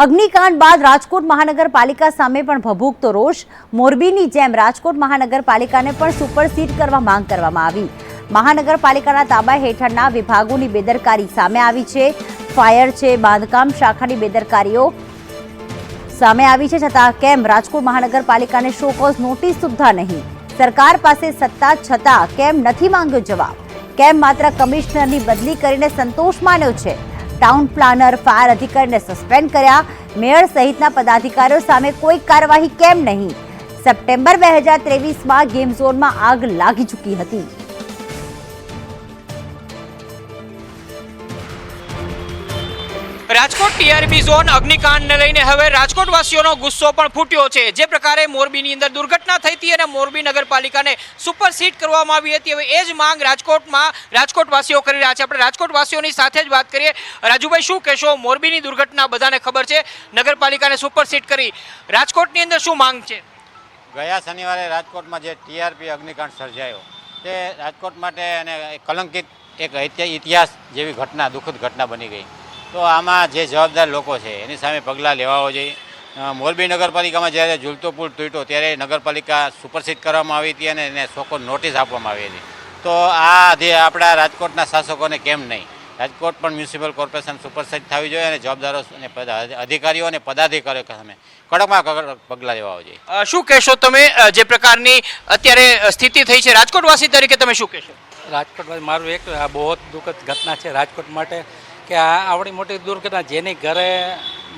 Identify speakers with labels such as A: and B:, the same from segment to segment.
A: અગ્નિકાંડ બાદ રાજકોટ મહાનગરપાલિકા સામે પણ ભભૂકતો રોષ. મોરબીની જેમ રાજકોટ મહાનગરપાલિકાને પણ સુપરસીડ કરવા માંગ કરવામાં આવી. મહાનગરપાલિકાના તાબા હેઠળના વિભાગોની બેદરકારી સામે આવી છે. ફાયર છે, બાંધકામ શાખાની બેદરકારીઓ સામે આવી છે, છતાં કેમ રાજકોટ મહાનગરપાલિકાને શોકોઝ નોટિસ સુદ્ધા નહીં? સરકાર પાસે સત્તા છતાં કેમ નથી માંગ્યો જવાબ? કેમ માત્ર કમિશનરની બદલી કરીને સંતોષ માન્યો છે? ટાઉન પ્લાનર ફાયર અધિકારીને સસ્પેન્ડ કર્યા મેયર સહિતના પદાધિકારીઓ સામે કોઈ કાર્યવાહી કેમ નહીં સપ્ટેમ્બર બે હજાર ત્રેવીસમાં ગેમ ઝોનમાં આગ લાગી ચૂકી હતી
B: રાજકોટ ટીઆરબી ઝોન અગ્નિકાંડને લઈને હવે રાજકોટવાસીઓનો ગુસ્સો પણ ફૂટ્યો છે. જે પ્રકારે મોરબીની અંદર દુર્ઘટના થઈ હતી અને મોરબી નગરપાલિકાને સુપરસીડ કરવામાં આવી હતી. હવે એ જ માંગ રાજકોટમાં રાજકોટવાસીઓ કરી રહ્યા છે. આપણે રાજકોટવાસીઓની સાથે જ વાત કરીએ. રાજુભાઈ, શું કહેશો? મોરબીની દુર્ઘટના બધાને ખબર છે. નગરપાલિકાને સુપરસીડ કરી. રાજકોટની અંદર શું માંગ છે?
C: ગયા શનિવારે રાજકોટમાં જે ટીઆરપી અગ્નિકાંડ સર્જાયો, તે રાજકોટ માટે અને કલંકિત એક ઇતિહાસ જેવી ઘટના, દુઃખદ ઘટના બની ગઈ. તો આમાં જે જવાબદાર લોકો છે એની સામે પગલાં લેવાઓ જોઈએ. મોરબી નગરપાલિકામાં જ્યારે ઝૂલતો પુલ તૂટ્યો ત્યારે નગરપાલિકા સુપરસીડ કરવામાં આવી હતી અને એને સોકો નોટિસ આપવામાં આવી હતી. તો આ જે આપણા રાજકોટના શાસકોને કેમ નહીં? રાજકોટ પણ મ્યુનિસિપલ કોર્પોરેશન સુપરસીડ થવી જોઈએ અને જવાબદારો અને પદ- અધિકારીઓ અને પદાધિકારીઓ સામે કડકમાં કડક પગલાં લેવા જોઈએ.
B: શું કહેશો તમે? જે પ્રકારની અત્યારે સ્થિતિ થઈ છે રાજકોટવાસી તરીકે તમે શું કહેશો?
D: રાજકોટ મારું એક બહુ જ દુઃખદ ઘટના છે. રાજકોટ માટે કે આ આવડી મોટી દુર્ઘટના જેની ઘરે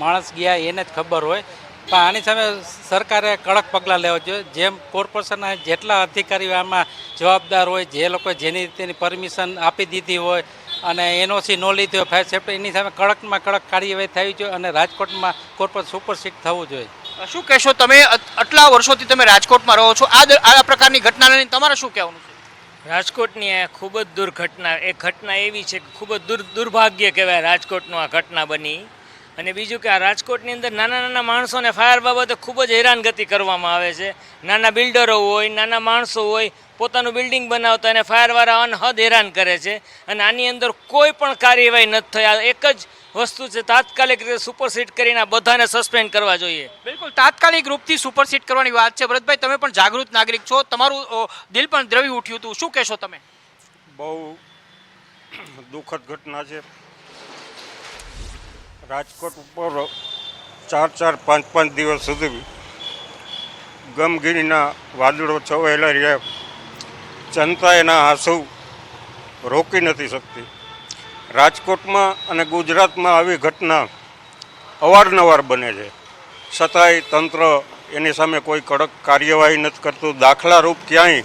D: માણસ ગયા એને જ ખબર હોય. પણ આની સામે સરકારે કડક પગલાં લેવા જોઈએ. જેમ કોર્પોરેશનના જેટલા અધિકારીઓ આમાં જવાબદાર હોય, જે લોકો જેની તેની પરમિશન આપી દીધી હોય અને એનઓસી ન લીધી હોય ફાયર સેફ્ટી એની સામે કડકમાં કડક કાર્યવાહી થવી જોઈએ અને રાજકોટમાં કોર્પોરેટ સુપરસીટ થવું જોઈએ.
B: શું કહેશો તમે? આટલા વર્ષોથી તમે રાજકોટમાં રહો છો. આ પ્રકારની ઘટનાને તમારે શું કહેવાનું છે?
E: રાજકોટની આ ખૂબ જ દુર્ઘટના એક ઘટના એવી છે કે ખૂબ જ દુર, દુર્ભાગ્ય કહેવાય રાજકોટનું આ ઘટના બની. અને બીજું કે આ રાજકોટની અંદર નાના નાના માણસોને ફાયર બાબતે ખૂબ જ હેરાનગતિ કરવામાં આવે છે. નાના બિલ્ડરો હોય, નાના માણસો હોય, પોતાનું બિલ્ડિંગ બનાવતા અને ફાયરવાળા અનહદ હેરાન કરે છે. અને આની અંદર કોઈ પણ કાર્યવાહી નથી આ એક જ વસ્તુ છે તાત્કાલિક રીતે સુપરસીટ કરીને બધાને સસ્પેન્ડ કરવા જોઈએ.
B: બિલકુલ તાત્કાલિક રૂપથી સુપરસીટ કરવાની વાત છે. ભરતભાઈ તમે પણ જાગૃત નાગરિક છો. તમારું દિલ પણ દ્રવી ઉઠ્યું હતું. શું કહેશો તમે?
F: બહુ દુઃખદ ઘટના છે. રાજકોટ ઉપર ચાર ચાર પાંચ પાંચ દિવસ સુધી ગમગીરીના વાદળો છવાયેલા રહ્યા. જનતા એના આંસુ રોકી નથી શકતી. રાજકોટમાં અને ગુજરાતમાં આવી ઘટના અવારનવાર બને છે. છતાંય તંત્ર એની સામે કોઈ કડક કાર્યવાહી નથી કરતું. દાખલારૂપ ક્યાંય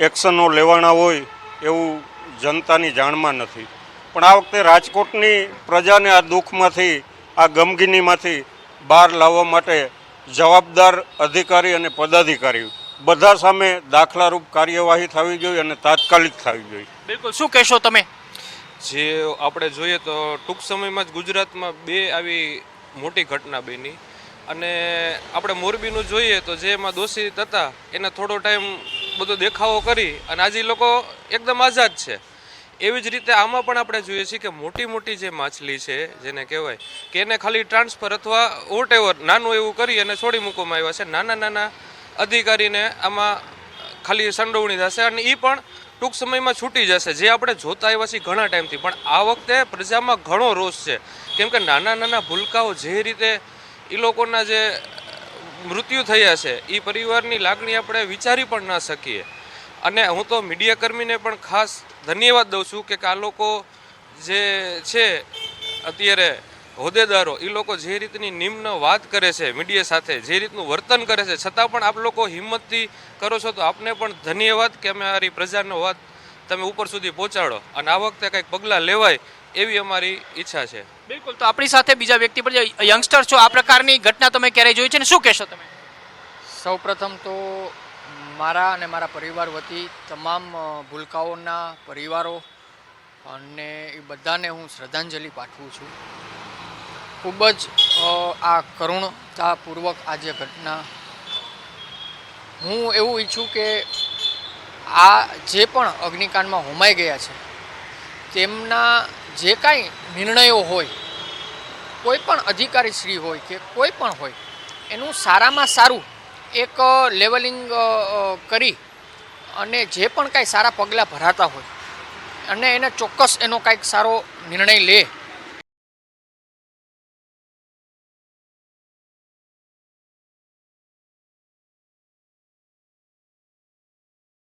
F: એક્શનો લેવાના હોય એવું જનતાની જાણમાં નથી. પણ આ વખતે રાજકોટની પ્રજાને આ દુઃખમાંથી, આ ગમગીનીમાંથી બહાર લાવવા માટે જવાબદાર અધિકારી અને પદાધિકારી બધા સામે દાખલારૂપ કાર્યવાહી થવી જોઈએ અને તાત્કાલિક થવી જોઈએ.
B: બિલકુલ. શું કહેશો તમે?
G: જે આપણે જોઈએ તો ટૂંક સમયમાં જ ગુજરાતમાં બે આવી મોટી ઘટના બની. અને આપણે મોરબીનું જોઈએ તો જે એમાં દોષિત હતા, એને થોડો ટાઈમ બધો દેખાવો કરી અને આજે લોકો એકદમ આઝાદ છે. એવી જ રીતે આમાં પણ આપણે જોઈએ છીએ કે મોટી મોટી જે માછલી છે, જેને કહેવાય કે એને ખાલી ટ્રાન્સફર અથવા વોટ એવર નાનું એવું કરી અને છોડી મૂકવામાં આવ્યા છે. નાના નાના અધિકારીને આમાં ખાલી સંડોવણી થશે અને એ પણ ટૂંક સમયમાં છૂટી જશે. જે આપણે જોતા આવ્યા છીએ ઘણા ટાઈમથી. પણ આ વખતે પ્રજામાં ઘણો રોષ છે. કેમ કે નાના નાના ભૂલકાઓ જે રીતે એ લોકોના જે મૃત્યુ થયા છે એ પરિવારની લાગણી આપણે વિચારી પણ ના શકીએ. અને હું તો મીડિયા કર્મીને પણ ખાસ ધન્યવાદ દઉં છું કે આ લોકો જે છે, અત્યારે હોદ્દેદારો એ લોકો જે રીતની નિમ્ન વાત કરે છે મીડિયા સાથે જે રીતનું વર્તન કરે છે છતાં પણ આપ લોકો હિંમતથી કરો છો તો આપને પણ ધન્યવાદ કે અમે અમારી પ્રજાનો વાત તમે ઉપર સુધી પહોંચાડો અને આ વખતે કંઈક પગલાં લેવાય એવી અમારી ઈચ્છા છે.
B: બિલકુલ તો આપણી સાથે બીજા વ્યક્તિ પર યંગસ્ટર છો આ પ્રકારની ઘટના તમે ક્યારેય જોઈ છે ને શું કહેશો તમે?
H: સૌપ્રથમ તો મારા અને મારા પરિવાર વતી તમામ ભૂલકાઓના પરિવારો અને એ બધાને હું શ્રદ્ધાંજલિ પાઠવું છું. ખૂબ જ આ કરુણતાપૂર્વક આ જે ઘટના. હું એવું ઈચ્છું કે આ જે પણ અગ્નિકાંડમાં હોમાઈ ગયા છે, તેમના જે કાંઈ નિર્ણયો હોય, કોઈ પણ અધિકારી શ્રી હોય કે કોઈ પણ હોય, એનું સારામાં સારું એક લેવલિંગ કરી અને જે પણ કાંઈ સારા પગલાં ભરાતા હોય અને એને ચોક્કસ એનો કાંઈક સારો નિર્ણય લે